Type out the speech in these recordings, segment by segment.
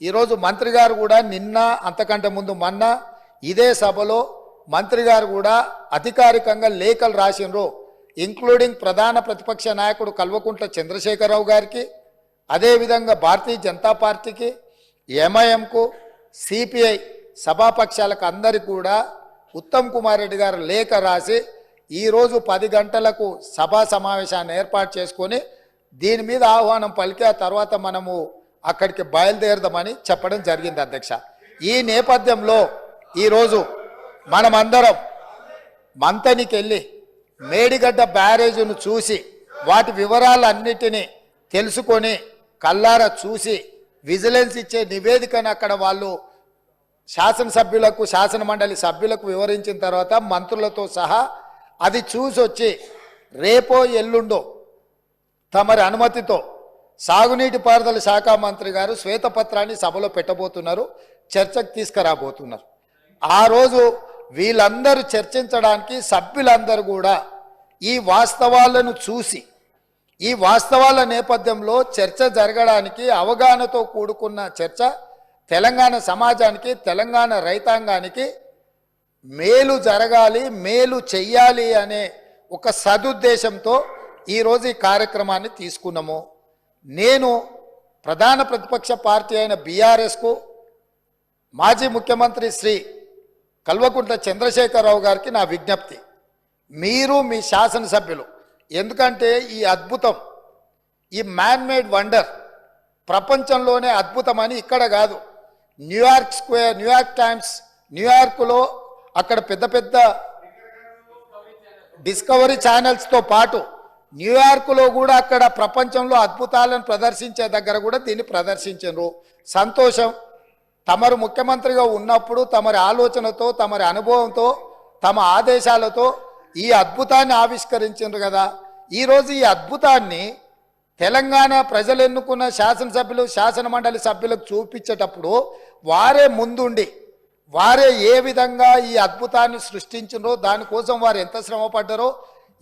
ఈరోజు మంత్రి గారు కూడా నిన్న అంతకంటే ముందు మొన్న ఇదే సభలో మంత్రి గారు కూడా అధికారికంగా లేఖలు రాసినరు ఇంక్లూడింగ్ ప్రధాన ప్రతిపక్ష నాయకుడు కల్వకుంట్ల చంద్రశేఖరరావు గారికి అదేవిధంగా భారతీయ జనతా పార్టీకి ఎంఐఎంకు సిపిఐ సభాపక్షాలకు అందరికీ కూడా ఉత్తమ్ కుమార్ రెడ్డి గారు లేఖ రాసి ఈరోజు పది గంటలకు సభా సమావేశాన్ని ఏర్పాటు చేసుకొని దీని మీద ఆహ్వానం పలికి ఆ తర్వాత మనము అక్కడికి బయలుదేరదామని చెప్పడం జరిగింది అధ్యక్ష. ఈ నేపథ్యంలో ఈరోజు మనమందరం మంతనికి వెళ్ళి మేడిగడ్డ బ్యారేజును చూసి వాటి వివరాలన్నిటినీ తెలుసుకొని కల్లార చూసి విజిలెన్స్ ఇచ్చే నివేదికను అక్కడ వాళ్ళు శాసనసభ్యులకు శాసన మండలి సభ్యులకు వివరించిన తర్వాత మంత్రులతో సహా అది చూసి వచ్చి రేపో ఎల్లుండో తమరి అనుమతితో సాగునీటి పారుదల శాఖ మంత్రి గారు శ్వేతపత్రాన్ని సభలో పెట్టబోతున్నారు చర్చకు తీసుకురాబోతున్నారు. ఆ రోజు వీళ్ళందరూ చర్చించడానికి సభ్యులందరూ కూడా ఈ వాస్తవాలను చూసి ఈ వాస్తవాల నేపథ్యంలో చర్చ జరగడానికి అవగాహనతో కూడుకున్న చర్చ తెలంగాణ సమాజానికి తెలంగాణ రైతాంగానికి మేలు జరగాలి మేలు చెయ్యాలి అనే ఒక సదుద్దేశంతో ఈరోజు ఈ కార్యక్రమాన్ని తీసుకున్నాము. నేను ప్రధాన ప్రతిపక్ష పార్టీ అయిన బీఆర్ఎస్కు మాజీ ముఖ్యమంత్రి శ్రీ కల్వకుంట్ల చంద్రశేఖరరావు గారికి నా విజ్ఞప్తి. మీరు మీ శాసనసభ్యులు. ఎందుకంటే ఈ అద్భుతం ఈ మ్యాన్ మేడ్ వండర్ ప్రపంచంలోనే అద్భుతమని ఇక్కడ కాదు. న్యూయార్క్ స్క్వేర్ న్యూయార్క్ టైమ్స్ న్యూయార్క్లో అక్కడ పెద్ద పెద్ద డిస్కవరీ ఛానల్స్తో పాటు న్యూయార్క్లో కూడా అక్కడ ప్రపంచంలో అద్భుతాలను ప్రదర్శించే దగ్గర కూడా దీన్ని ప్రదర్శించరు సంతోషం. తమరు ముఖ్యమంత్రిగా ఉన్నప్పుడు తమరి ఆలోచనతో తమరి అనుభవంతో తమ ఆదేశాలతో ఈ అద్భుతాన్ని ఆవిష్కరించారు కదా. ఈరోజు ఈ అద్భుతాన్ని తెలంగాణ ప్రజలు ఎన్నుకున్న శాసనసభ్యులు శాసన మండలి సభ్యులకు చూపించేటప్పుడు వారే ముందుండి వారే ఏ విధంగా ఈ అద్భుతాన్ని సృష్టించినో దానికోసం వారు ఎంత శ్రమ పడ్డారో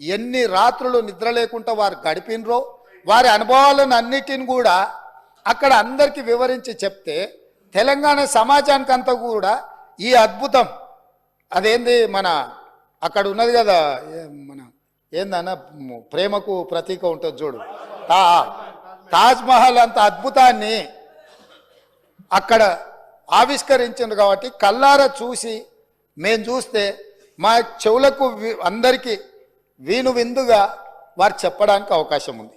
ఎన్ని రాత్రులు నిద్ర లేకుండా వారు గడిపినరో వారి అనుభవాలను అన్నిటిని కూడా అక్కడ అందరికీ వివరించి చెప్తే తెలంగాణ సమాజానికి అంతా కూడా ఈ అద్భుతం. అదేంది మన అక్కడ ఉన్నది కదా మన ఏందన్న ప్రేమకు ప్రతీక ఉంటుంది చూడు. తా తాజ్మహల్ అంత అద్భుతాన్ని అక్కడ ఆవిష్కరించింది కాబట్టి కల్లార చూసి మేము చూస్తే మా చెవులకు అందరికీ వీణు విందుగా వారు చెప్పడానికి అవకాశం ఉంది.